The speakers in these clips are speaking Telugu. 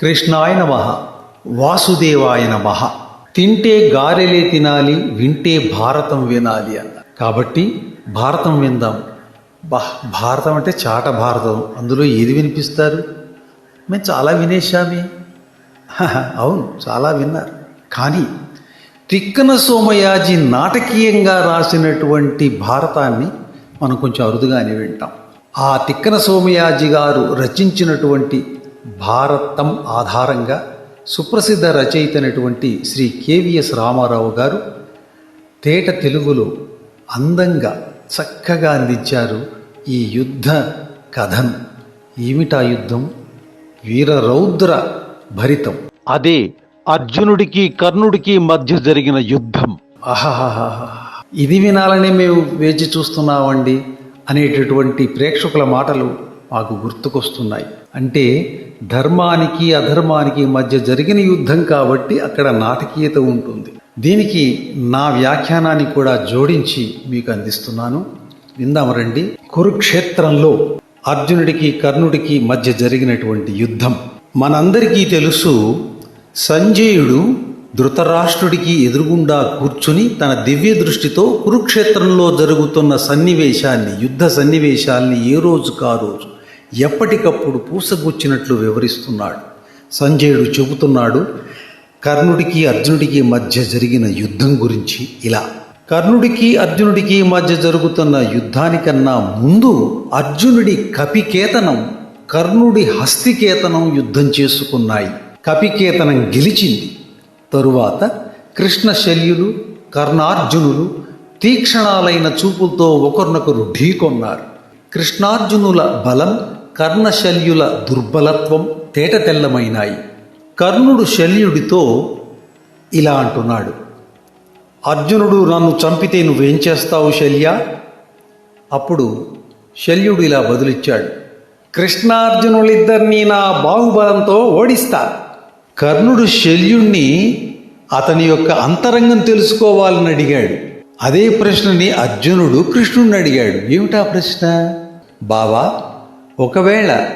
కృష్ణాయ నమ వాసుదేవాయ నమ. తింటే గారెలే తినాలి వింటే భారతం వినాలి అన్న. కాబట్టి భారతం విందాం. బా భారతం అంటే చాట భారతం. అందులో ఏది వినిపిస్తారు? మేము చాలా వినేశామే. అవును చాలా విన్నారు. కానీ తిక్కన సోమయాజి నాటకీయంగా రాసినటువంటి భారతాన్ని మనం కొంచెం అరుదుగానే వింటాం. ఆ తిక్కన సోమయాజి గారు రచించినటువంటి భారతం ఆధారంగా సుప్రసిద్ధ రచయిత అయినటువంటి శ్రీ కేవిఎస్ రామారావు గారు తేట తెలుగులో అందంగా చక్కగా అందించారు ఈ యుద్ధ కథను ఏమిటా యుద్ధం? వీరరౌద్ర భరితం. అదే అర్జునుడికి కర్ణుడికి మధ్య జరిగిన యుద్ధం. ఆహాహాహా. ఇది వినాలని మేము వేచి చూస్తున్నామండి అనేటటువంటి ప్రేక్షకుల మాటలు మాకు గుర్తుకొస్తున్నాయి. అంటే ధర్మానికి అధర్మానికి మధ్య జరిగిన యుద్ధం కాబట్టి అక్కడ నాటకీయత ఉంటుంది. దీనికి నా వ్యాఖ్యానాన్ని కూడా జోడించి మీకు అందిస్తున్నాను. విందాం రండి. కురుక్షేత్రంలో అర్జునుడికి కర్ణుడికి మధ్య జరిగినటువంటి యుద్ధం. మనందరికీ తెలుసు సంజయుడు ధృతరాష్ట్రుడికి ఎదురుగుండా కూర్చుని తన దివ్య దృష్టితో కురుక్షేత్రంలో జరుగుతున్న సన్నివేశాన్ని యుద్ధ సన్నివేశాల్ని ఏ రోజు కా రోజు ఎప్పటికప్పుడు పూసగుచ్చినట్లు వివరిస్తున్నాడు. సంజయుడు చెబుతున్నాడు కర్ణుడికి అర్జునుడికి మధ్య జరిగిన యుద్ధం గురించి ఇలా. కర్ణుడికి అర్జునుడికి మధ్య జరుగుతున్న యుద్ధానికన్నా ముందు అర్జునుడి కపికేతనం కర్ణుడి హస్తికేతనం యుద్ధం చేసుకున్నాయి. కపికేతనం గెలిచింది. తరువాత కృష్ణ శల్యులు కర్ణార్జునులు తీక్షణాలైన చూపులతో ఒకరినొకరు ఢీకొన్నారు. కృష్ణార్జునుల బలం కర్ణశల్యుల దుర్బలత్వం తేటతెల్లమైనాయి. కర్ణుడు శల్యుడితో ఇలా అంటున్నాడు. అర్జునుడు నన్ను చంపితే నువ్వేం చేస్తావు శల్య అప్పుడు శల్యుడు ఇలా బదులిచ్చాడు. కృష్ణార్జునులిద్దరినీ నా బాహుబలంతో ఓడిస్తా కర్ణుడు శల్యుణ్ణి అతని యొక్క అంతరంగం తెలుసుకోవాలని అడిగాడు. అదే ప్రశ్నని అర్జునుడు కృష్ణుడిని అడిగాడు. ఏమిటా ప్రశ్న బావా ఒకవేళ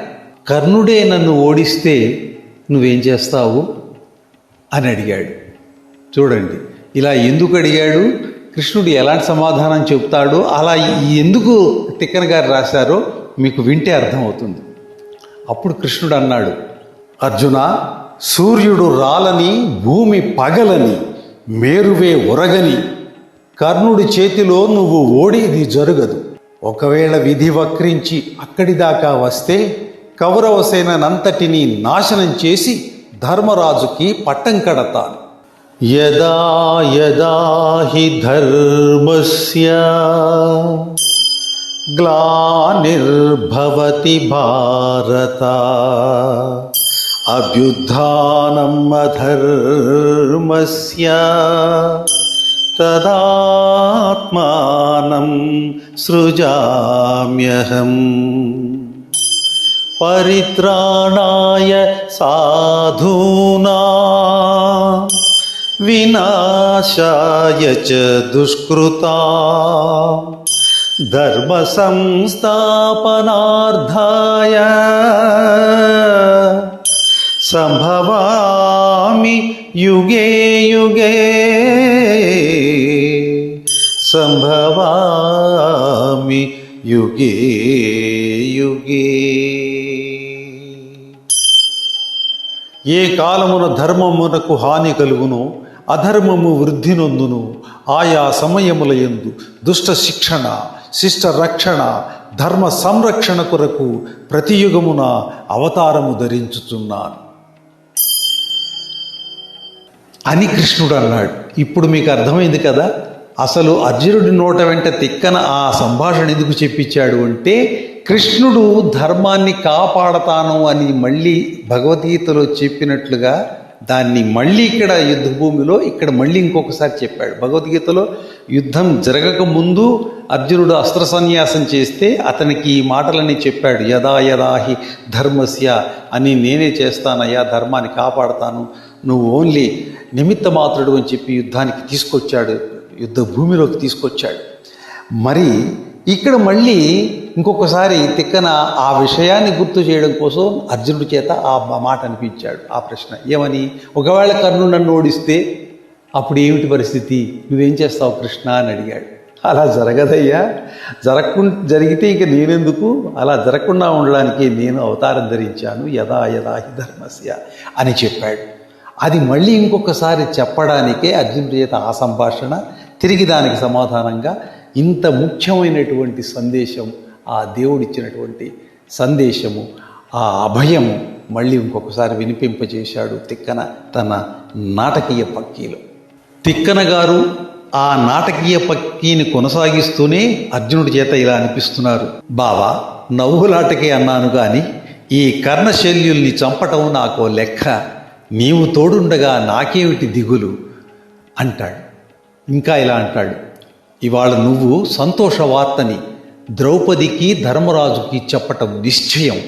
కర్ణుడే నన్ను ఓడిస్తే నువ్వేం చేస్తావు? అని అడిగాడు. చూడండి ఇలా ఎందుకు అడిగాడు? కృష్ణుడు ఎలాంటి సమాధానం చెప్తాడో అలా ఎందుకు తిక్కన గారు రాశారో మీకు వింటే అర్థమవుతుంది. అప్పుడు కృష్ణుడు అన్నాడు అర్జున సూర్యుడు రాలని భూమి పగలని మేరువే ఉరగని కర్ణుడి చేతిలో నువ్వు ఓడేది జరగదు. ఒకవేళ విధి వక్రించి అక్కడి దాకా వస్తే కౌరవ సేనంతటిని నాశనం చేసి ధర్మరాజుకి పట్టం కడతాను. యదా యదా హి ధర్మస్య గ్లానిర్భవతి భారత అభ్యుత్నం అధర్మస్య तदात्मानं सृजाम्यहम् परित्राणाय साधूना विनाशाय च दुष्कृता। धर्मसंस्थापनार्थाय सम्भवामि యుగే యుగే సంభవామి యుగే యుగే ఏ కాలమున ధర్మమునకు హాని కలుగును అధర్మము వృద్ధి నొందును ఆయా సమయముల యందు దుష్ట శిక్షణ శిష్ట రక్షణ ధర్మ సంరక్షణ కొరకు ప్రతియుగమున అవతారము ధరించుచున్నాను అని కృష్ణుడు అన్నాడు. ఇప్పుడు మీకు అర్థమైంది కదా? అసలు అర్జునుడి నోట వెంట తిక్కన ఆ సంభాషణ ఎందుకు చెప్పించాడు అంటే కృష్ణుడు ధర్మాన్ని కాపాడతాను అని మళ్ళీ భగవద్గీతలో చెప్పినట్లుగా దాన్ని మళ్ళీ ఇక్కడ యుద్ధ భూమిలో ఇక్కడ మళ్ళీ ఇంకొకసారి చెప్పాడు. భగవద్గీతలో యుద్ధం జరగక ముందు అర్జునుడు అస్త్ర సన్యాసం చేస్తే అతనికి ఈ మాటలని చెప్పాడు. యదా యదా హి ధర్మస్య అని నేనే చేస్తానయ్యా ధర్మాన్ని కాపాడతాను నువ్వు ఓన్లీ నిమిత్త మాత్రుడు అని చెప్పి యుద్ధానికి తీసుకొచ్చాడు యుద్ధ భూమిలోకి తీసుకొచ్చాడు. మరి ఇక్కడ మళ్ళీ ఇంకొకసారి తిక్కన ఆ విషయాన్ని గుర్తు చేయడం కోసం అర్జునుడి చేత ఆ మాట అనిపించాడు ఆ ప్రశ్న. ఏమని? ఒకవేళ కర్ణుడు నన్ను ఓడిస్తే అప్పుడు ఏమిటి పరిస్థితి? నువ్వేం చేస్తావు కృష్ణ అని అడిగాడు. అలా జరగదయ్యా. జరగకు జరిగితే ఇక నేనెందుకు? అలా జరగకుండా ఉండడానికి నేను అవతారం ధరించాను యథా యథా హి ధర్మస్య అని చెప్పాడు. అది మళ్ళీ ఇంకొకసారి చెప్పడానికే అర్జునుడి చేత ఆ సంభాషణ తిరిగి దానికి సమాధానంగా ఇంత ముఖ్యమైనటువంటి సందేశం ఆ దేవుడిచ్చినటువంటి సందేశము ఆ అభయము మళ్ళీ ఇంకొకసారి వినిపింపజేశాడు తిక్కన తన నాటకీయ పక్కీలో. తిక్కన గారు ఆ నాటకీయ పక్కీని కొనసాగిస్తూనే అర్జునుడి చేత ఇలా అనిపిస్తున్నారు. బావా నవ్వులాటకే అన్నాను కానీ ఈ కర్ణశల్యుల్ని చంపటం నాకు లెక్క. నీవు తోడుండగా నాకేమిటి దిగులు? అంటాడు. ఇంకా ఇలా అంటాడు. ఇవాళ నువ్వు సంతోష వార్తని ద్రౌపదికి ధర్మరాజుకి చెప్పటం నిశ్చయం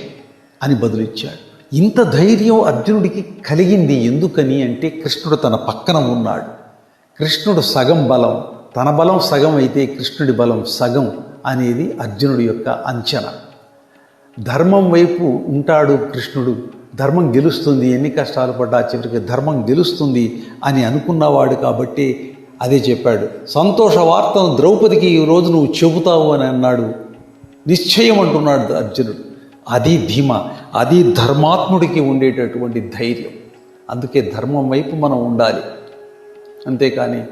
అని బదులిచ్చాడు. ఇంత ధైర్యం అర్జునుడికి కలిగింది ఎందుకని అంటే కృష్ణుడు తన పక్కన ఉన్నాడు. కృష్ణుడు సగం బలం తన బలం సగం అయితే కృష్ణుడి బలం సగం అనేది అర్జునుడి యొక్క అంచనా. ధర్మం వైపు ఉంటాడు కృష్ణుడు. ధర్మం గెలుస్తుంది ఎన్ని కష్టాలు పడ్డా చివరికి ధర్మం గెలుస్తుంది అని అనుకున్నవాడు కాబట్టి అదే చెప్పాడు. సంతోష వార్తను ద్రౌపదికి ఈ రోజు నువ్వు చెబుతావు అని అన్నాడు. నిశ్చయం అంటున్నాడు అర్జునుడు. అది ధీమ అది ధర్మాత్ముడికి ఉండేటటువంటి ధైర్యం. అందుకే ధర్మం వైపు మనం ఉండాలి. అంతేకాని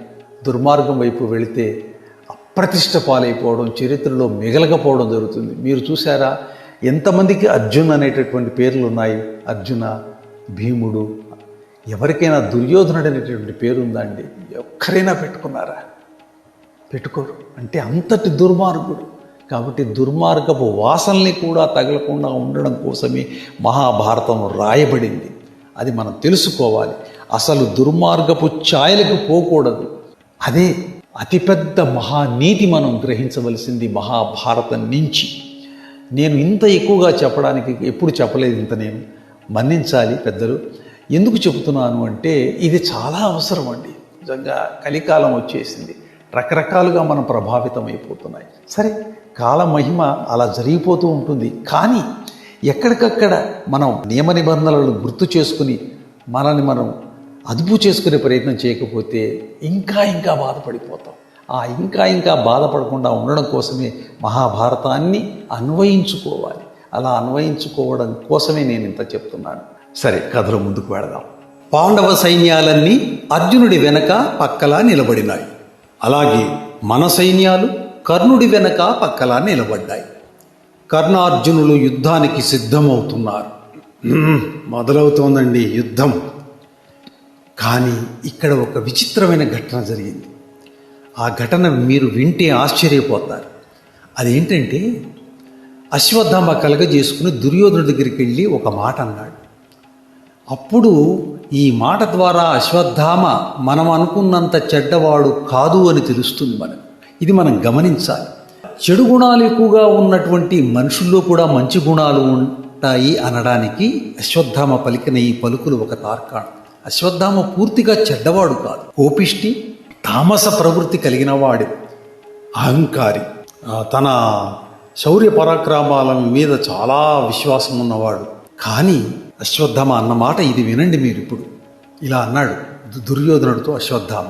దుర్మార్గం వైపు వెళితే అప్రతిష్ట పాలైపోవడం చరిత్రలో మిగలకపోవడం జరుగుతుంది. మీరు చూసారా ఎంతమందికి అర్జున్ అనేటటువంటి పేర్లు ఉన్నాయి అర్జున భీముడు ఎవరికైనా దుర్యోధనుడు అనేటటువంటి పేరు ఉందా అండి? ఒక్కరైనా పెట్టుకున్నారా? పెట్టుకోరు. అంటే అంతటి దుర్మార్గుడు. కాబట్టి దుర్మార్గపు వాసనల్ని కూడా తగలకుండా ఉండడం కోసమే మహాభారతం రాయబడింది. అది మనం తెలుసుకోవాలి. అసలు దుర్మార్గపు ఛాయలకు పోకూడదు. అదే అతిపెద్ద మహానీతి మనం గ్రహించవలసింది మహాభారతం నుంచి. నేను ఇంత ఎక్కువగా చెప్పడానికి ఎప్పుడు చెప్పలేదు ఇంత నేను మన్నించాలి పెద్దలు. ఎందుకు చెబుతున్నాను అంటే ఇది చాలా అవసరం అండి. నిజంగా కలికాలం వచ్చేసింది. రకరకాలుగా మనం ప్రభావితం అయిపోతున్నాయి సరే కాల మహిమ అలా జరిగిపోతూ ఉంటుంది. కానీ ఎక్కడికక్కడ మనం నియమ నిబంధనలను గుర్తు చేసుకుని మనల్ని మనం అదుపు చేసుకునే ప్రయత్నం చేయకపోతే ఇంకా ఇంకా బాధపడిపోతాం. ఆ ఇంకా ఇంకా బాధపడకుండా ఉండడం కోసమే మహాభారతాన్ని అన్వయించుకోవాలి. అలా అన్వయించుకోవడం కోసమే నేను ఇంత చెప్తున్నాను. సరే కథలో ముందుకు వెళదాం. పాండవ సైన్యాలన్నీ అర్జునుడి వెనక పక్కలా నిలబడినాయి. అలాగే మన సైన్యాలు కర్ణుడి వెనక పక్కలా నిలబడ్డాయి. కర్ణార్జునులు యుద్ధానికి సిద్ధమవుతున్నారు. మొదలవుతోందండి యుద్ధం. కానీ ఇక్కడ ఒక విచిత్రమైన ఘటన జరిగింది. ఆ ఘటన మీరు వింటే ఆశ్చర్యపోతారు. అదేంటంటే అశ్వత్థామ కలగజేసుకుని దుర్యోధను దగ్గరికి వెళ్ళి ఒక మాట అన్నాడు. అప్పుడు ఈ మాట ద్వారా అశ్వత్థామ మనం అనుకున్నంత చెడ్డవాడు కాదు అని తెలుస్తుంది మనం ఇది మనం గమనించాలి. చెడు గుణాలు ఎక్కువగా ఉన్నటువంటి మనుషుల్లో కూడా మంచి గుణాలు ఉంటాయి అనడానికి అశ్వత్థామ పలికిన ఈ పలుకులు ఒక తార్కాణం. అశ్వత్థామ పూర్తిగా చెడ్డవాడు కాదు. కోపిష్టి తామస ప్రవృత్తి కలిగిన వాడు. అహంకారి. తన శౌర్య పరాక్రమాల మీద చాలా విశ్వాసం ఉన్నవాడు. కానీ అశ్వత్థామ అన్నమాట ఇది వినండి మీరు ఇప్పుడు. ఇలా అన్నాడు దుర్యోధనుడితో అశ్వత్థామ.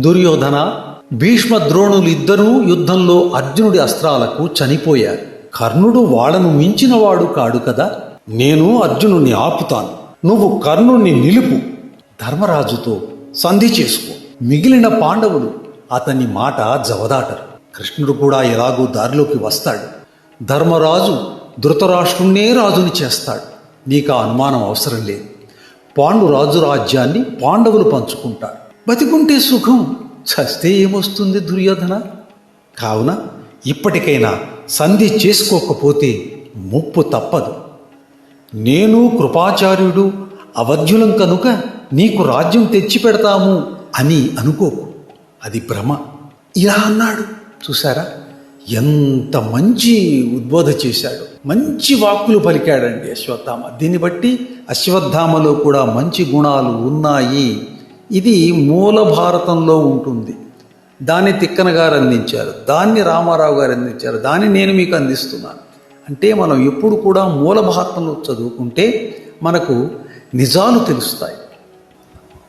దుర్యోధన భీష్మ ద్రోణులు ఇద్దరూ యుద్ధంలో అర్జునుడి అస్త్రాలకు చనిపోయారు. కర్ణుడు వాళ్ళను మించినవాడు కాడు కదా? నేను అర్జునుని ఆపుతాను. నువ్వు కర్ణుణ్ణి నిలుపు. ధర్మరాజుతో సంధి చేసుకో. మిగిలిన పాండవులు అతని మాట జవదాటరు. కృష్ణుడు కూడా ఎలాగో దారిలోకి వస్తాడు. ధర్మరాజు ధృతరాష్ట్రుణ్ణే రాజుని చేస్తాడు. నీకు ఆ అనుమానం అవసరం లేదు. పాండు రాజు రాజ్యాన్ని పాండవులు పంచుకుంటారు. బతికుంటే సుఖం చస్తే ఏమొస్తుంది దుర్యోధన? కావున ఇప్పటికైనా సంధి చేసుకోకపోతే ముప్పు తప్పదు. నేను కృపాచార్యుడు అవధ్యులం కనుక నీకు రాజ్యం తెచ్చిపెడతాము అని అనుకోకు. అది భ్రమ. ఇలా అన్నాడు. చూసారా ఎంత మంచి ఉద్బోధ చేశాడు. మంచి వాక్కులు పలికాడండి అశ్వత్థామ. దీన్ని బట్టి అశ్వత్థామలో కూడా మంచి గుణాలు ఉన్నాయి. ఇది మూల భారతంలో ఉంటుంది. దాన్ని తిక్కన గారు అందించారు. దాన్ని రామారావు గారు అందించారు. దాన్ని నేను మీకు అందిస్తున్నాను. అంటే మనం ఎప్పుడు కూడా మూల భారతంలో చదువుకుంటే మనకు నిజాలు తెలుస్తాయి.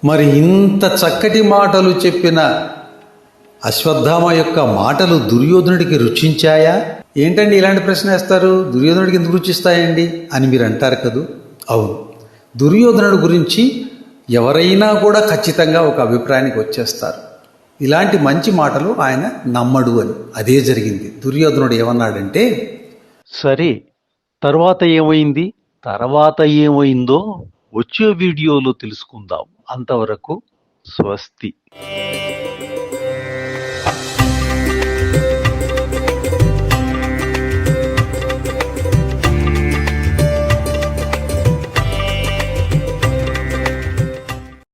మరి ఇంత చక్కటి మాటలు చెప్పిన అశ్వత్థామ యొక్క మాటలు దుర్యోధనుడికి రుచించాయా? ఏంటండి ఇలాంటి ప్రశ్న వేస్తారు? దుర్యోధనుడికి ఎందుకు రుచిస్తాయండి? అని మీరు అంటారు కదూ? అవును. దుర్యోధనుడు గురించి ఎవరైనా కూడా ఖచ్చితంగా ఒక అభిప్రాయానికి వచ్చేస్తారు. ఇలాంటి మంచి మాటలు ఆయన నమ్మడు అని. అదే జరిగింది. దుర్యోధనుడు ఏమన్నాడంటే సరే తర్వాత ఏమైంది? తర్వాత ఏమైందో వచ్చే వీడియోలో తెలుసుకుందాం. అంతవరకు స్వస్తి.